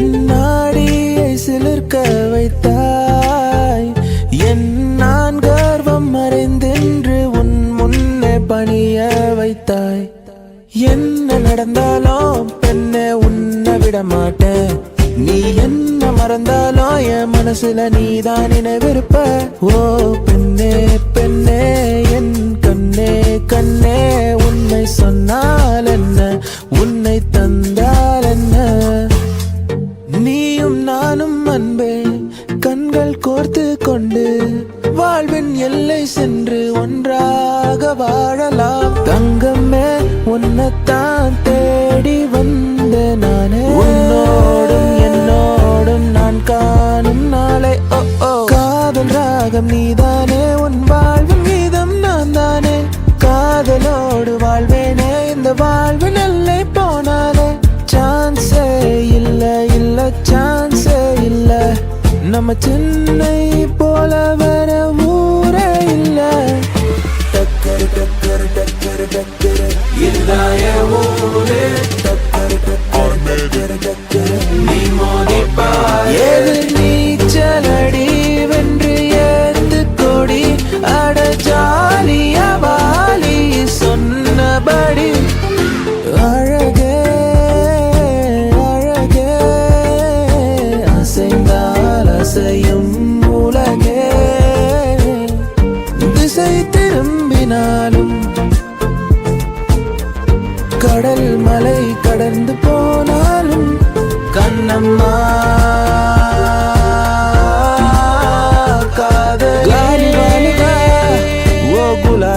நாடியை சிலிர்க்க வைத்தாய். என் நான் கர்வம் மறைந்தென்று உன் முன்னே பணிய வைத்தாய். என்ன நடந்தாலும் பெண்ணே உன்னை விட மாட்டேன். நீ என்ன மறந்தாலும் என் மனசுல நீதான் நினைவிருப்ப. ஓ பெண்ணே பெண்ணே நம்ம சென்னை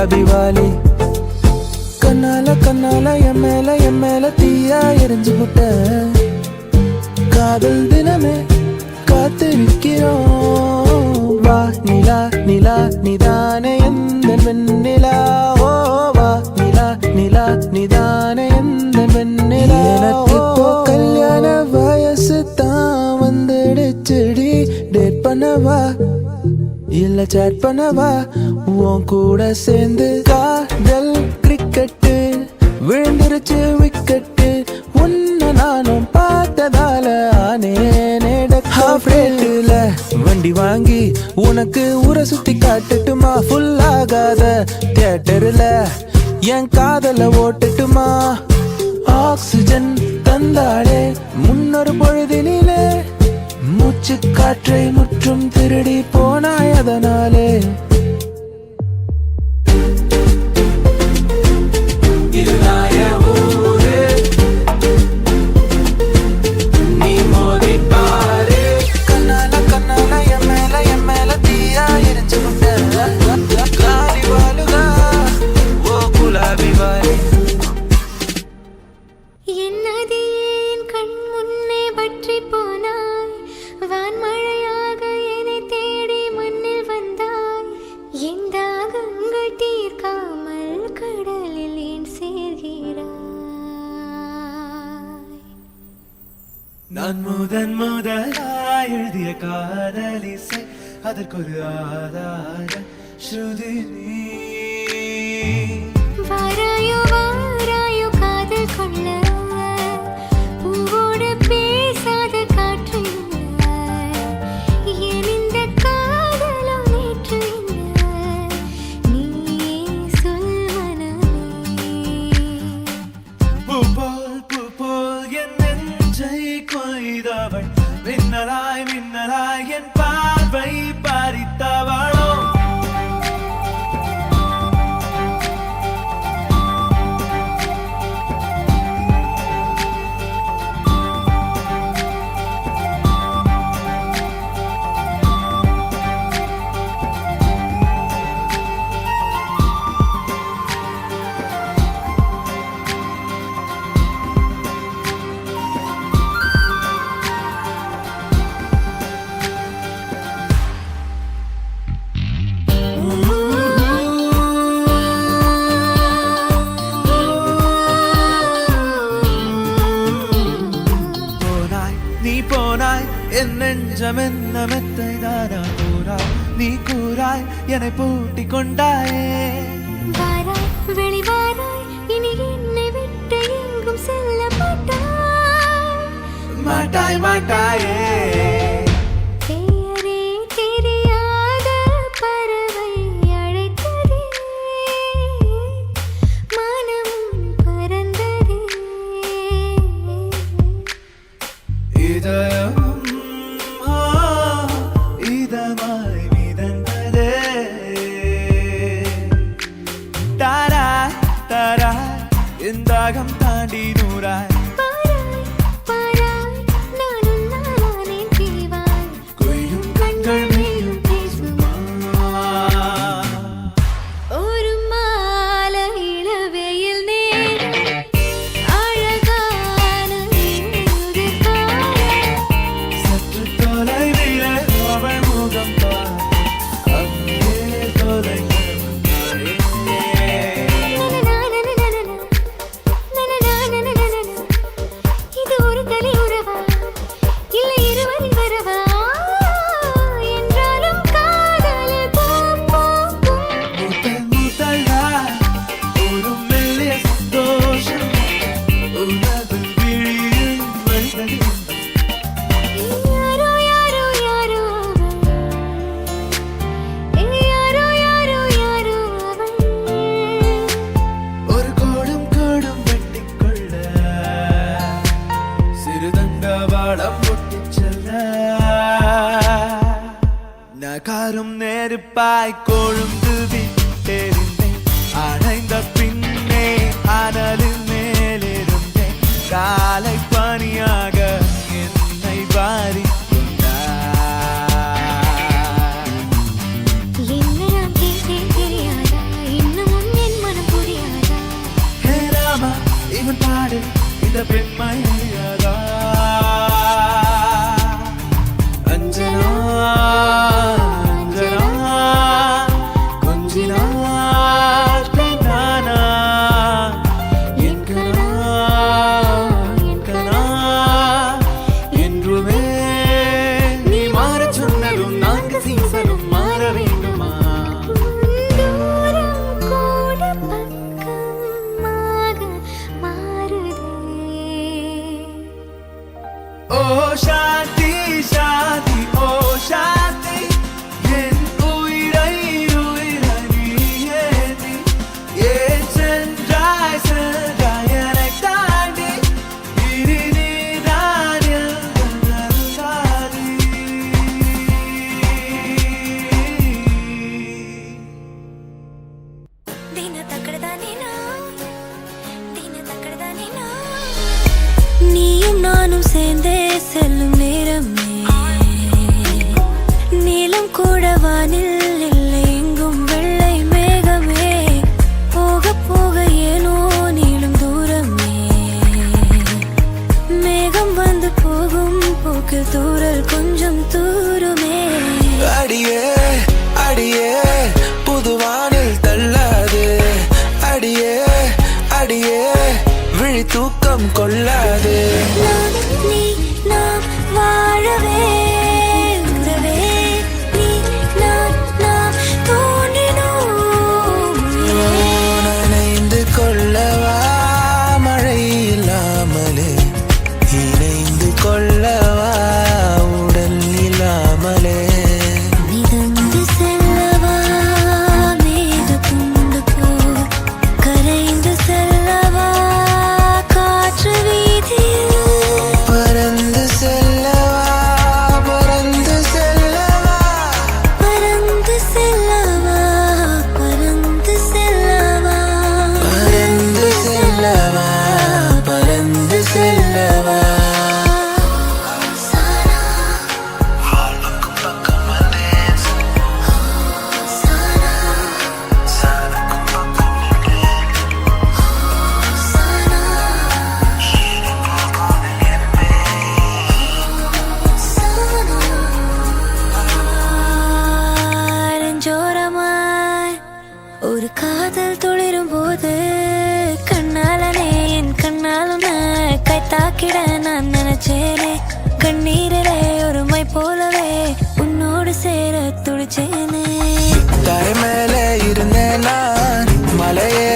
குலாபி கண்ணால கண்ணால என் மேல என் மேல தீயா எரிஞ்சு முட்ட காதல் தினமே காத்திருக்கிறோம். வா நிலா நிலா நிதான எந்த வெண்ணிலா? ஓ வா நிலா நிலா நிதான எந்த வெண்ணிலா? சேட் பண்ணவா? உன் கூட சேர்ந்து காதல் கிரிக்கெட்டு விழுந்துருச்சு விக்கெட்டு உன்னை நானும் பார்த்ததால ஆனேனேட ஹாஃப் ரேட்டுல வண்டி வாங்கி உனக்கு ஊரை சுத்தி காட்டட்டுமா? ஃபுல் ஆகாத தியேட்டர்ல என் காதல ஓட்டுட்டுமா? ஆக்சிஜன் தந்தாளே முன்னொரு பொழுதினிலே மூச்சு காற்றை முற்றும் திருடி போனாய் அதனாலே. இதுதான் நான் முதன் முதலாய் எழுதிய காதலிசை அதற்கொரு ஆதார ஸ்ருதி நீ நீ கூறாய் என்னை பூட்டி கொண்டாயே. வெளிவாராய் இனி என்னை விட்டு எங்கும் செல்ல மாட்டாய். மாட்டாய் மாட்டாயே. bye. ஒரு காதல் துளிரும் போது கண்ணாலனே என் கண்ணாலன கை தாக்கிட நான் நினைச்சேனே. கண்ணீரிலே ஒரு மை போலவே உன்னோடு சேர துடிச்சேனே. தரை மேலே இருந்தேன் மலையே